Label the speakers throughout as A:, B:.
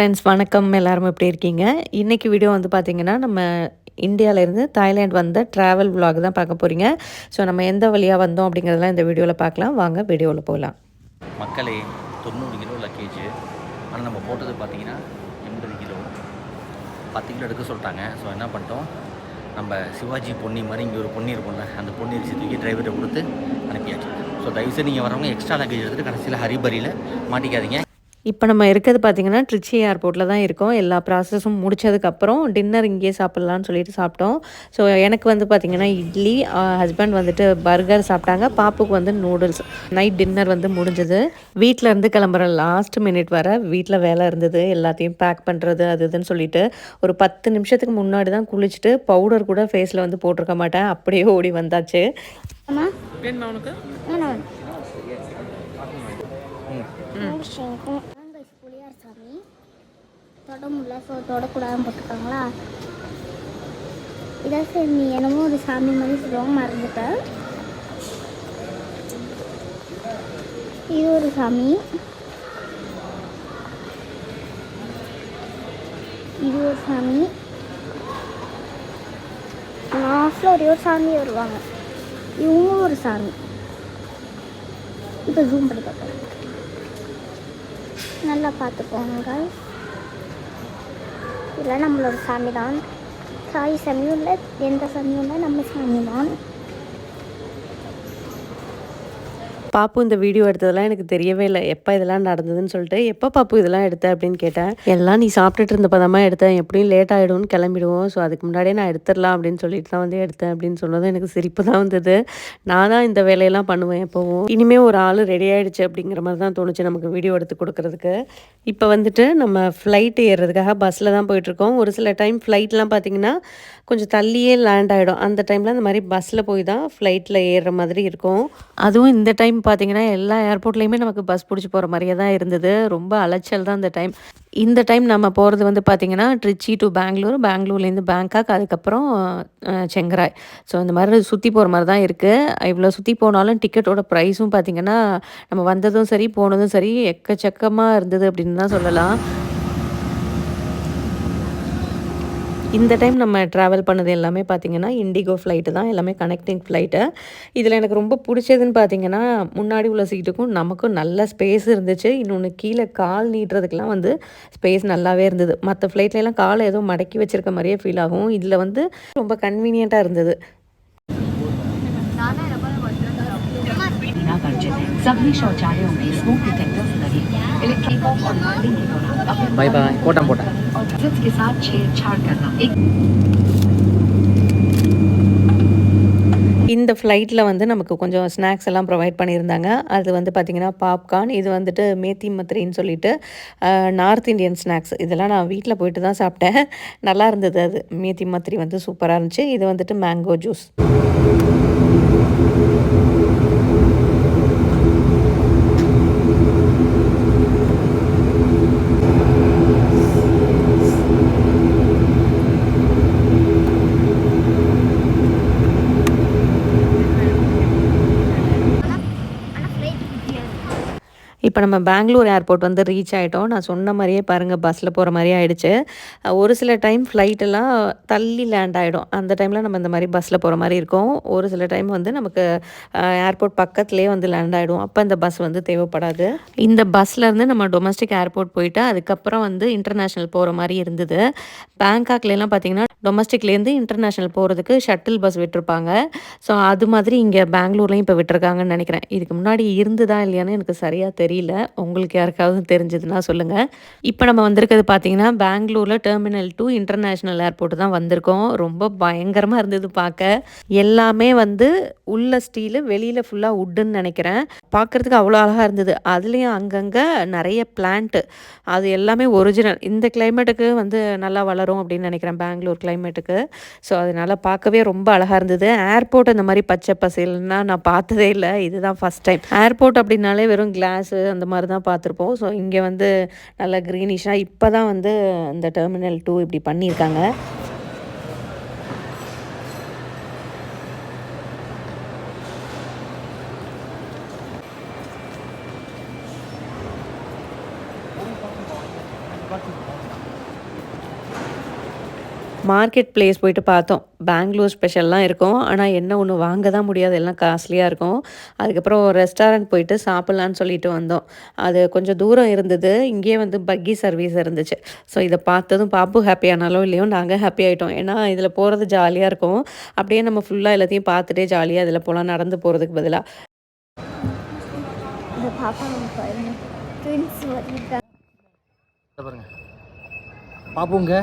A: Friends வணக்கம். எல்லாரும் எப்படி இருக்கீங்க? இன்றைக்கி வீடியோ வந்து பார்த்திங்கன்னா நம்ம இந்தியாவிலேருந்து தாய்லாந்து வந்த ட்ராவல் விலாக் தான் பார்க்க போகிறீங்க ஸோ நம்ம எந்த வழியாக வந்தோம் அப்படிங்கிறதெல்லாம் இந்த வீடியோவில் பார்க்கலாம். வாங்க வீடியோவில் போகலாம்.
B: மக்களே தொண்ணூறு கிலோ லக்கேஜ் ஆனால் நம்ம போட்டது பார்த்தீங்கன்னா எண்பது கிலோ. பத்து கிலோ எடுக்க சொல்லிட்டாங்க. ஸோ என்ன பண்ணிட்டோம்? நம்ம சிவாஜி பொன்னி மாதிரி இங்கே ஒரு பொன்னி இருக்கும்ல அந்த பொன்னி அரிசி தூக்கி டிரைவர்கிட்ட கொடுத்து அனுப்பியாச்சு. ஸோ தயவுசெய்து நீங்கள் வரவங்க எக்ஸ்ட்ரா லக்கேஜ் எடுத்துகிட்டு கடைசியில் ஹரிபரியில் மாட்டிக்காதீங்க.
A: இப்போ நம்ம இருக்கிறது பார்த்திங்கன்னா ட்ரிச்சி ஏர்போர்ட்டில் தான் இருக்கோம். எல்லா ப்ராசஸும் முடிச்சதுக்கப்புறம் டின்னர் இங்கேயே சாப்பிட்லான்னு சொல்லிட்டு சாப்பிட்டோம். ஸோ எனக்கு வந்து பார்த்திங்கன்னா இட்லி ஹஸ்பண்ட் வந்துட்டு பர்கர் சாப்பிட்டாங்க. பாப்புக்கு வந்து நூடுல்ஸ் நைட் டின்னர் வந்து முடிஞ்சது. வீட்டில் இருந்து கிளம்புற லாஸ்ட் மினிட் வர வீட்டில் வேலை இருந்தது. எல்லாத்தையும் பேக் பண்ணுறது அது இதுன்னு சொல்லிட்டு ஒரு பத்து நிமிஷத்துக்கு முன்னாடி தான் குளிச்சுட்டு பவுடர் கூட ஃபேஸில் வந்து போட்டிருக்க மாட்டேன். அப்படியே ஓடி வந்தாச்சு.
C: அம்மா புளியார் சாமி தொட முடியல ஸோ தொடக்கூடாதுன்னு போட்டிருக்காங்களா இதான் சரி நீ என்னமோ ஒரு சாமி மாதிரி சொல்லுவாங்க மறந்துட்டேன் இது ஒரு சாமி இது ஒரு சாமி லாஸ்ட்டில் ஒரே ஒரு சாமி வருவாங்க இவங்க ஒரு சாமி இப்போ ஜூம் பண்ணி பார்க்கலாம் நல்லா பார்த்துக்கோங்க இதெல்லாம் நம்மளோட சாமி தான். சாய் சாமியும் இல்லை எந்த சாமியும் இல்லை நம்ம சாமி தான்.
A: பாப்பு இந்த வீடியோ எடுத்ததெல்லாம் எனக்கு தெரியவே இல்லை. எப்போ இதெல்லாம் நடந்ததுன்னு சொல்லிட்டு எப்போ பாப்பு இதெல்லாம் எடுத்த அப்படின்னு கேட்டேன். எல்லாம் நீ சாப்பிட்டுட்டு இருந்த பதமாக எடுத்தேன் எப்படியும் லேட் ஆகிடும்னு கிளம்பிடுவோம். ஸோ அதுக்கு முன்னாடியே நான் எடுத்துடலாம் அப்படின்னு சொல்லிட்டு தான் வந்து எடுத்தேன் அப்படின்னு சொன்னதும் எனக்கு சிரிப்பு தான் வந்தது. நான் தான் இந்த வேலையெல்லாம் பண்ணுவேன் எப்போவும். இனிமேல் ஒரு ஆள் ரெடி ஆகிடுச்சு அப்படிங்கிற மாதிரி தான் தோணுச்சு நமக்கு வீடியோ எடுத்து கொடுக்கறதுக்கு. இப்போ வந்துட்டு நம்ம ஃப்ளைட் ஏறுறதுக்காக பஸ்ஸில் தான் போயிட்டுருக்கோம் ஒரு சில டைம் ஃப்ளைட்லாம் பார்த்தீங்கன்னா கொஞ்சம் தள்ளியே லேண்ட் ஆகிடும் அந்த டைமில் அந்த மாதிரி பஸ்ஸில் போய் தான் ஃப்ளைட்டில் ஏறுற மாதிரி இருக்கும். அதுவும் இந்த டைம் பார்த்தீங்கன்னா எல்லா ஏர்போர்ட்லேயுமே நமக்கு பஸ் பிடிச்சி போகிற மாதிரியே தான் இருந்தது. ரொம்ப அலைச்சல் தான் இந்த டைம் இந்த டைம் நம்ம போகிறது வந்து பார்த்திங்கன்னா ட்ரிச்சி டு பெங்களூர் பெங்களூர்லேருந்து பேங்காக் அதுக்கப்புறம் செங்கராய். ஸோ இந்த மாதிரி சுற்றி போகிற மாதிரி தான் இருக்குது இவ்வளோ சுற்றி போனாலும் டிக்கெட்டோட ப்ரைஸும் பார்த்திங்கன்னா நம்ம வந்ததும் சரி போனதும் சரி எக்கச்சக்கமாக இருந்தது அப்படின்னு தான் சொல்லலாம். இந்த டைம் நம்ம ட்ராவல் பண்ணது எல்லாமே பார்த்திங்கன்னா இண்டிகோ ஃப்ளைட்டு தான். எல்லாமே கனெக்டிங் ஃப்ளைட்டு இதில் எனக்கு ரொம்ப பிடிச்சதுன்னு பார்த்திங்கன்னா முன்னாடி உள்ள சீட்டுக்கும் நமக்கும் நல்ல ஸ்பேஸ் இருந்துச்சு. இன்னொன்று கீழே கால் நீட்டுறதுக்கெலாம் வந்து ஸ்பேஸ் நல்லாவே இருந்தது. மற்ற ஃப்ளைட்லலாம் காலை ஏதோ மடக்கி வச்சுருக்க மாதிரியே ஃபீல் ஆகும். இதில் வந்து ரொம்ப கன்வீனியண்ட்டாக இருந்தது.
B: பாய் பாய்
D: और विजिट्स के साथ छेड़छाड़ करना एक
A: இந்த ஃப்ளைட்டில் வந்து நமக்கு கொஞ்சம் ஸ்நாக்ஸ் எல்லாம் ப்ரொவைட் பண்ணியிருந்தாங்க அது வந்து பார்த்திங்கன்னா பாப்கார்ன் இது வந்துட்டு மேத்தி மத்ரின்னு சொல்லிட்டு நார்த் இந்தியன் ஸ்நாக்ஸ் இதெல்லாம் நான் வீட்டில் போயிட்டு தான் சாப்பிட்டேன் நல்லா இருந்தது அது மேத்தி மத்ரி வந்து சூப்பராக இருந்துச்சு இது வந்துட்டு மேங்கோ ஜூஸ் இப்போ நம்ம பெங்களூர் ஏர்போர்ட் வந்து ரீச் ஆகிட்டோம் நான் சொன்ன மாதிரியே பாருங்கள் பஸ்ஸில் போகிற மாதிரியே ஆகிடுச்சு ஒரு சில டைம் ஃப்ளைட்டெல்லாம் தள்ளி லேண்ட் ஆகிடும் அந்த டைமில் நம்ம இந்த மாதிரி பஸ்ஸில் போகிற மாதிரி இருக்கும். ஒரு சில டைம் வந்து நமக்கு ஏர்போர்ட் பக்கத்துலேயே வந்து லேண்ட் ஆகிடும் அப்போ இந்த பஸ் வந்து தேவைப்படாது. இந்த பஸ்லேருந்து நம்ம டொமஸ்டிக் ஏர்போர்ட் போயிட்டு அதுக்கப்புறம் வந்து இன்டர்நேஷ்னல் போகிற மாதிரி இருந்தது. பேங்காக்லாம் பார்த்தீங்கன்னா டொமஸ்டிக்லேருந்து இன்டர்நேஷ்னல் போகிறதுக்கு ஷட்டில் பஸ் விட்டுருப்பாங்க. ஸோ அது மாதிரி இங்கே பெங்களூர்லேயும் இப்போ விட்டுருக்காங்கன்னு நினைக்கிறேன். இதுக்கு முன்னாடி இருந்துதான் இல்லையான்னு எனக்கு சரியாக தெரியல. உங்களுக்கு யாருக்காவது தெரிஞ்சதுன்னா சொல்லுங்கள் இப்போ நம்ம வந்திருக்கிறது பார்த்தீங்கன்னா பெங்களூரில் டெர்மினல் டூ இன்டர்நேஷ்னல் ஏர்போர்ட் தான் வந்திருக்கோம். ரொம்ப பயங்கரமாக இருந்தது பார்க்க எல்லாமே வந்து உள்ள ஸ்டீலு வெளியில் ஃபுல்லாக உட்டுன்னு நினைக்கிறேன். பார்க்குறதுக்கு அவ்வளோ அழகாக இருந்தது. அதுலேயும் அங்கங்கே நிறைய பிளான்ட்டு அது எல்லாமே ஒரிஜினல் இந்த கிளைமேட்டுக்கு வந்து நல்லா வளரும் அப்படின்னு நினைக்கிறேன் பெங்களூர் கிளைமேட்டுக்கு ஸோ அதனால் பார்க்கவே ரொம்ப அழகாக இருந்தது. ஏர்போர்ட் இந்த மாதிரி பச்சை பசேல்னா நான் பார்த்ததே இல்லை. இதுதான் ஃபஸ்ட் டைம் ஏர்போர்ட் அப்படின்னாலே வெறும் கிளாஸு அந்த மாதிரி தான் பார்த்துருப்போம். ஸோ இங்கே வந்து நல்லா க்ரீனிஷாக இப்போ தான் வந்து இந்த டெர்மினல் டூ இப்படி பண்ணியிருக்காங்க. மார்க்கெட் பிளேஸ் போயிட்டு பார்த்தோம். பெங்களூர் ஸ்பெஷல்லாம் இருக்கும். ஆனால் என்ன ஒன்று வாங்க தான் முடியாது. எல்லாம் காஸ்ட்லியாக இருக்கும். அதுக்கப்புறம் ரெஸ்டாரண்ட் போயிட்டு சாப்பிட்லான்னு சொல்லிட்டு வந்தோம். அது கொஞ்சம் தூரம் இருந்தது. இங்கேயே வந்து பக்கி சர்வீஸ் இருந்துச்சு. ஸோ இதை பார்த்ததும் பாப்பு ஹாப்பி ஆனாலும் இல்லையோ நாங்கள் ஹாப்பி ஆகிட்டோம் ஏன்னா இதில் போகிறது ஜாலியாக இருக்கும். அப்படியே நம்ம ஃபுல்லாக எல்லாத்தையும் பார்த்துட்டே ஜாலியாக இதில் போகலாம் நடந்து போகிறதுக்கு பதிலாக
C: பாருங்க.
B: பாப்புங்க.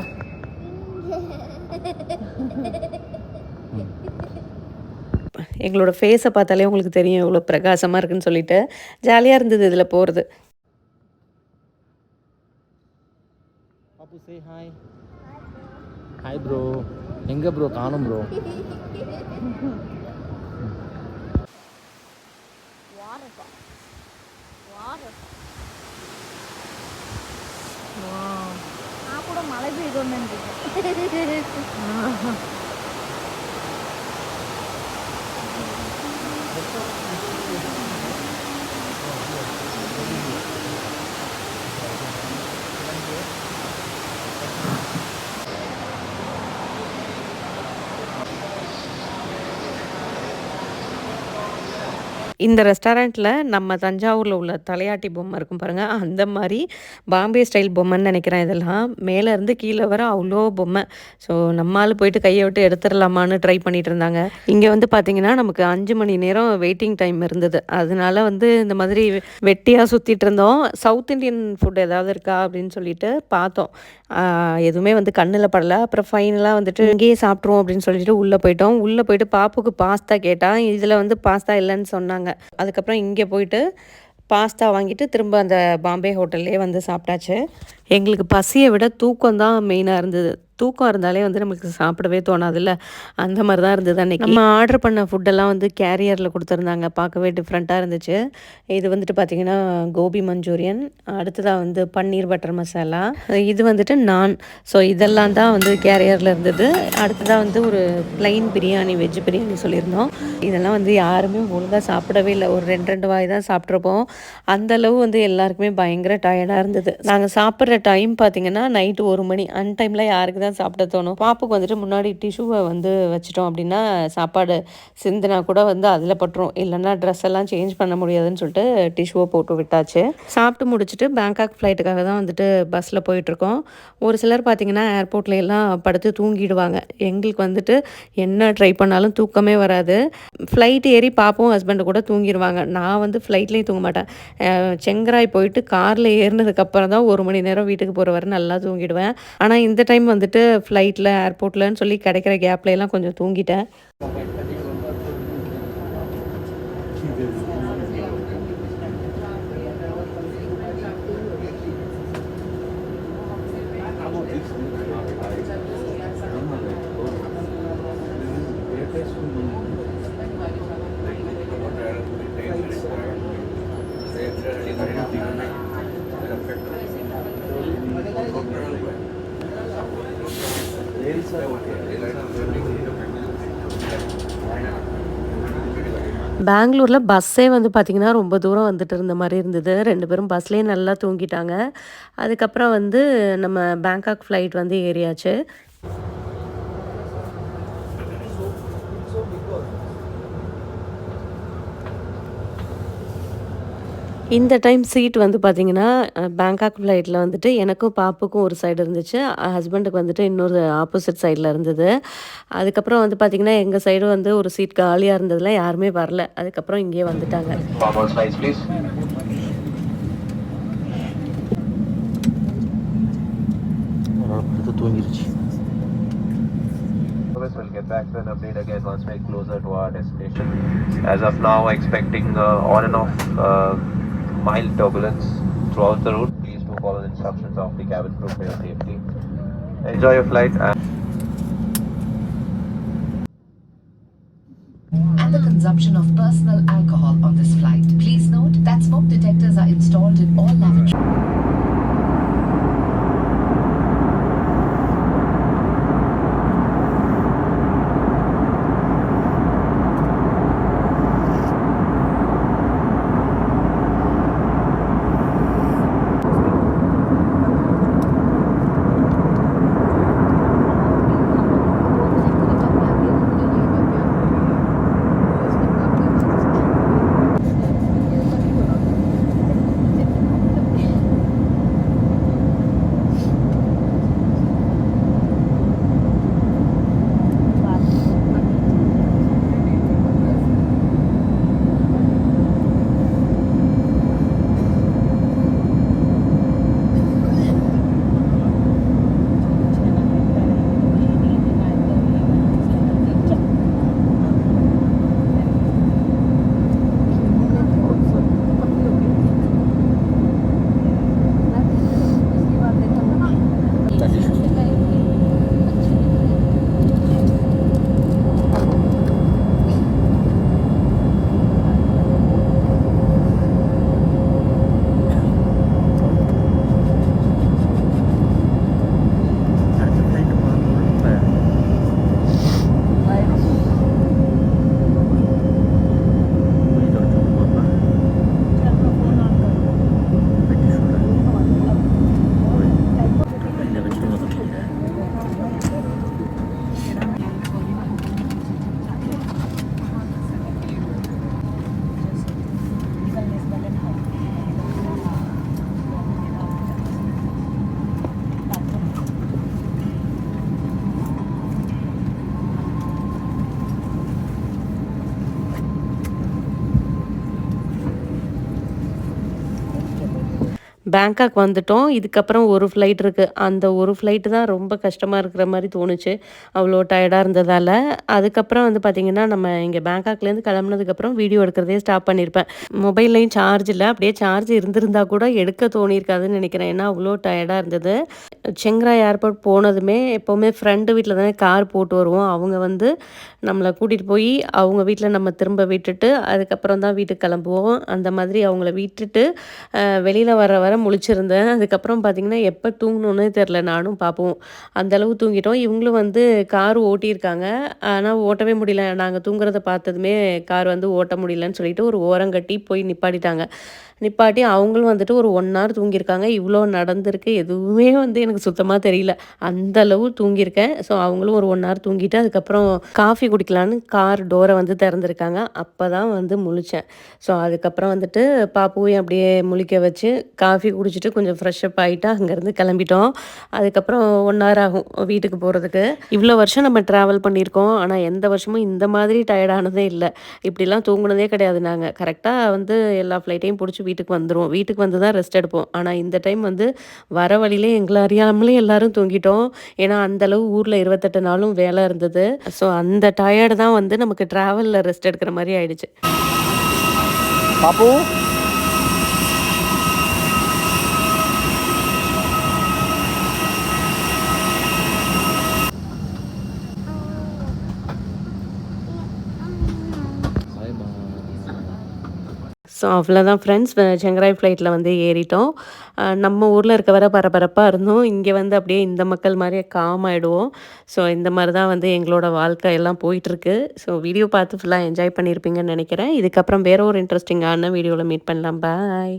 A: எங்களோட ஃபேஸை பார்த்தாலே உங்களுக்கு தெரியும் எவ்வளோ பிரகாசமாக இருக்குன்னு சொல்லிட்டு. ஜாலியாக இருந்தது இதில் போகிறது
B: பாப்பு சே ஹாய் ஹாய் ப்ரோ எங்கே ப்ரோ காணும் ப்ரோ
C: கூட மழை பெய்யுதுன்னு
A: இந்த ரெஸ்டாரண்ட்டில் நம்ம தஞ்சாவூரில் உள்ள தலையாட்டி பொம்மை இருக்கும் பாருங்கள் அந்த மாதிரி பாம்பே ஸ்டைல் பொம்மைன்னு நினைக்கிறேன் இதெல்லாம். மேலேருந்து கீழே வர அவ்வளோ பொம்மை. ஸோ நம்மால் போயிட்டு கையை விட்டு எடுத்துடலாமான்னு ட்ரை பண்ணிட்டு இருந்தாங்க. இங்கே வந்து பார்த்தீங்கன்னா நமக்கு அஞ்சு மணி நேரம் வெயிட்டிங் டைம் இருந்தது. அதனால வந்து இந்த மாதிரி வெட்டியாக சுற்றிட்டு இருந்தோம். சவுத் இந்தியன் ஃபுட் ஏதாவது இருக்கா அப்படின்னு சொல்லிட்டு பார்த்தோம். எதுவுமே வந்து கண்ணில் படல. அப்புறம் ஃபைனலாக வந்துட்டு இங்கேயே சாப்பிட்ருவோம் அப்படின்னு சொல்லிட்டு உள்ளே போயிட்டோம். உள்ளே போயிட்டு பாப்புக்கு பாஸ்தா கேட்டால் இதில் வந்து பாஸ்தா இல்லைன்னு சொன்னாங்க. அதுக்கப்புறம் இங்கே போயிட்டு பாஸ்தா வாங்கிட்டு திரும்ப அந்த பாம்பே ஹோட்டல்லே வந்து சாப்பிட்டாச்சு. எங்களுக்கு பசியை விட தூக்கம் தான் மெயினாக இருந்தது. தூக்கம் இருந்தாலே வந்து நம்மளுக்கு சாப்பிடவே தோணாதுல்ல? அந்த மாதிரி தான் இருந்தது அன்றைக்கி நம்ம ஆர்டர் பண்ண ஃபுட்டெல்லாம் வந்து கேரியரில் கொடுத்துருந்தாங்க. பார்க்கவே டிஃப்ரெண்ட்டாக இருந்துச்சு. இது வந்துட்டு பார்த்திங்கன்னா கோபி மஞ்சூரியன். அடுத்ததாக வந்து பன்னீர் பட்டர் மசாலா. இது வந்துட்டு நான் ஸோ இதெல்லாம் தான் வந்து கேரியரில் இருந்தது. அடுத்ததாக வந்து ஒரு ப்ளைன் பிரியாணி வெஜ் பிரியாணி சொல்லியிருந்தோம். இதெல்லாம் வந்து யாருமே ஒழுங்காக சாப்பிடவே இல்லை. ஒரு ரெண்டு ரெண்டு வாய் தான் சாப்பிட்ருப்போம். அந்தளவு வந்து எல்லாருக்குமே பயங்கர டயர்டாக இருந்தது. நாங்கள் சாப்பிட்ற டைம் பார்த்திங்கன்னா நைட்டு ஒரு மணி. அன் டைமில் யாருக்கு தான் சாப்பிட தோணும். பாப்புக்கு வந்துட்டு முன்னாடி டிஷ்யூவை வந்து வச்சிட்டோம் அப்படின்னா சாப்பாடு சிந்தினா கூட வந்து அதில் பட்டுரும். இல்லைன்னா ட்ரெஸ் எல்லாம் சேஞ்ச் பண்ண முடியாதுன்னு சொல்லிட்டு டிஷ்யூவை போட்டு விட்டாச்சு. சாப்பிட்டு முடிச்சுட்டு பேங்காக் ஃப்ளைட்டுக்காக தான் வந்துட்டு பஸ்ஸில் போயிட்டுருக்கோம் ஒரு சிலர் பார்த்தீங்கன்னா ஏர்போர்ட்ல எல்லாம் படுத்து தூங்கிடுவாங்க. எங்களுக்கு வந்துட்டு என்ன ட்ரை பண்ணாலும் தூக்கமே வராது. ஃப்ளைட் ஏறி பாப்போம் ஹஸ்பண்டு கூட தூங்கிடுவாங்க. நான் வந்து ஃப்ளைட்லேயும் தூங்க மாட்டேன். செங்கராய் போயிட்டு காரில் ஏறினதுக்கப்புறம் தான் ஒரு மணி நேரம் வீட்டுக்கு போகிற வரை நல்லா தூங்கிடுவேன். ஆனால் இந்த டைம் வந்துட்டு ஃப்ளைட்டில் ஏர்போர்ட்லன்னு சொல்லி கிடைக்கிற கேப்ல எல்லாம் கொஞ்சம் தூங்கிட்டேன். பெங்களூரில் பஸ்ஸே வந்து பார்த்திங்கன்னா ரொம்ப தூரம் வந்துட்டு இருந்த மாதிரி இருந்தது. ரெண்டு பேரும் பஸ்லேயே நல்லா தூங்கிட்டாங்க. அதுக்கப்புறம் வந்து நம்ம பேங்காக் ஃப்ளைட் வந்து ஏறியாச்சு. இந்த டைம் சீட் வந்து பார்த்தீங்கன்னா பேங்காக் ஃப்ளைட்டில் வந்துட்டு எனக்கும் பாப்புக்கும் ஒரு சைடு இருந்துச்சு. ஹஸ்பண்டுக்கு வந்துட்டு இன்னொரு ஆப்போசிட் சைடில் இருந்தது. அதுக்கப்புறம் வந்து பார்த்தீங்கன்னா எங்கள் சைடு வந்து ஒரு சீட் காலியாக இருந்ததுல யாருமே வரல. அதுக்கப்புறம் இங்கேயே வந்துட்டாங்க.
B: தூங்கிருச்சு.
E: Will get back to an update again once we're closer to our destination. As of now, expecting uh, on and off uh, mild turbulence throughout the route. Please do follow the instructions of the cabin crew for your safety. Enjoy your flight and
D: and the consumption of personal alcohol
A: Bangkok வந்துட்டோம். இதுக்கப்புறம் ஒரு flight இருக்குது அந்த ஒரு flight தான் ரொம்ப கஷ்டமாக இருக்கிற மாதிரி தோணுச்சு. அவ்வளோ டயர்டாக இருந்ததால். அதுக்கப்புறம் வந்து பார்த்திங்கன்னா நம்ம இங்கே பேங்காக்லேருந்து கிளம்புனதுக்கப்புறம் வீடியோ எடுக்கிறதே ஸ்டாப் பண்ணியிருப்பேன் மொபைல்லையும் சார்ஜ் இல்லை. அப்படியே சார்ஜ் இருந்திருந்தா கூட எடுக்க தோணியிருக்காதுன்னு நினைக்கிறேன். ஏன்னா அவ்வளோ டயர்டாக இருந்தது. செங்ராய் ஏர்போர்ட் போனதுமே எப்போவுமே ஃப்ரெண்டு வீட்டில் தானே கார் போட்டு வருவோம். அவங்க வந்து நம்மளை கூட்டிகிட்டு போய் அவங்க வீட்டில் நம்ம திரும்ப விட்டுட்டு அதுக்கப்புறம் தான் வீட்டுக்கு கிளம்புவோம். அந்த மாதிரி அவங்கள விட்டுட்டு வெளியில் வர வர முழிச்சிருந்தேன். அதுக்கப்புறம் பார்த்திங்கன்னா எப்போ தூங்கணுன்னே தெரில நானும் பார்ப்போம் அந்தளவு தூங்கிட்டோம். இவங்களும் வந்து கார் ஓட்டியிருக்காங்க. ஆனால் ஓட்டவே முடியல. நாங்கள் தூங்குறத பார்த்ததுமே கார் வந்து ஓட்ட முடியலன்னு சொல்லிட்டு ஒரு ஓரங்கட்டி போய் நிப்பாட்டிட்டாங்க. நிப்பாட்டி அவங்களும் வந்துட்டு ஒரு ஒன் ஹவர் தூங்கியிருக்காங்க. இவ்வளோ நடந்திருக்கு. எதுவுமே வந்து எனக்கு சுத்தமாக தெரியல. அந்த அளவு தூங்கியிருக்கேன். ஸோ அவங்களும் ஒரு ஒன் ஹவர் தூங்கிட்டு அதுக்கப்புறம் காஃபி குடிக்கலான்னு கார் டோரை வந்து திறந்துருக்காங்க. அப்போ தான் வந்து முழிச்சேன். ஸோ அதுக்கப்புறம் வந்துட்டு பாப்புவையும் அப்படியே முழிக்க வச்சு காஃபி குடிச்சிட்டு கொஞ்சம் ஃப்ரெஷ்அப் ஆகிட்டு அங்கேருந்து கிளம்பிட்டோம். அதுக்கப்புறம் ஒன் ஹவர் ஆகும் வீட்டுக்கு போகிறதுக்கு இவ்வளோ வருஷம் நம்ம ட்ராவல் பண்ணியிருக்கோம். ஆனால் எந்த வருஷமும் இந்த மாதிரி டயர்டானதே இல்லை. இப்படிலாம் தூங்கினதே கிடையாது நாங்கள் கரெக்டாக வந்து எல்லா ஃப்ளைட்டையும் பிடிச்சி வீட்டுக்கு வந்துடுவோம் வீட்டுக்கு வந்து தான் ரெஸ்ட் எடுப்போம். ஆனால் இந்த டைம் வந்து வர வழியிலே எங்களை அறியாமலே எல்லோரும் தூங்கிட்டோம். ஏன்னா அந்தளவு ஊரில் இருபத்தெட்டு நாளும் வேலை இருந்தது. ஸோ அந்த டயர்டு தான் வந்து நமக்கு ட்ராவலில் ரெஸ்ட் எடுக்கிற மாதிரி ஆயிடுச்சு.
B: பாப்போம்
A: ஸோ அவ்வளோதான் ஃப்ரெண்ட்ஸ் செங்கராய் ஃப்ளைட்டில் வந்து ஏறிட்டோம். நம்ம ஊரில் இருக்க வர பரபரப்பாக இருந்தோம். இங்கே வந்து அப்படியே இந்த மக்கள் மாதிரியே காம் ஆகிடுவோம் ஸோ இந்த மாதிரி தான் வந்து எங்களோட வாழ்க்கை எல்லாம் போயிட்டுருக்கு. ஸோ வீடியோ பார்த்து ஃபுல்லாக என்ஜாய் பண்ணியிருப்பீங்கன்னு நினைக்கிறேன். இதுக்கப்புறம் வேறு ஒரு இன்ட்ரெஸ்டிங்கான வீடியோவில் மீட் பண்ணலாம். பாய்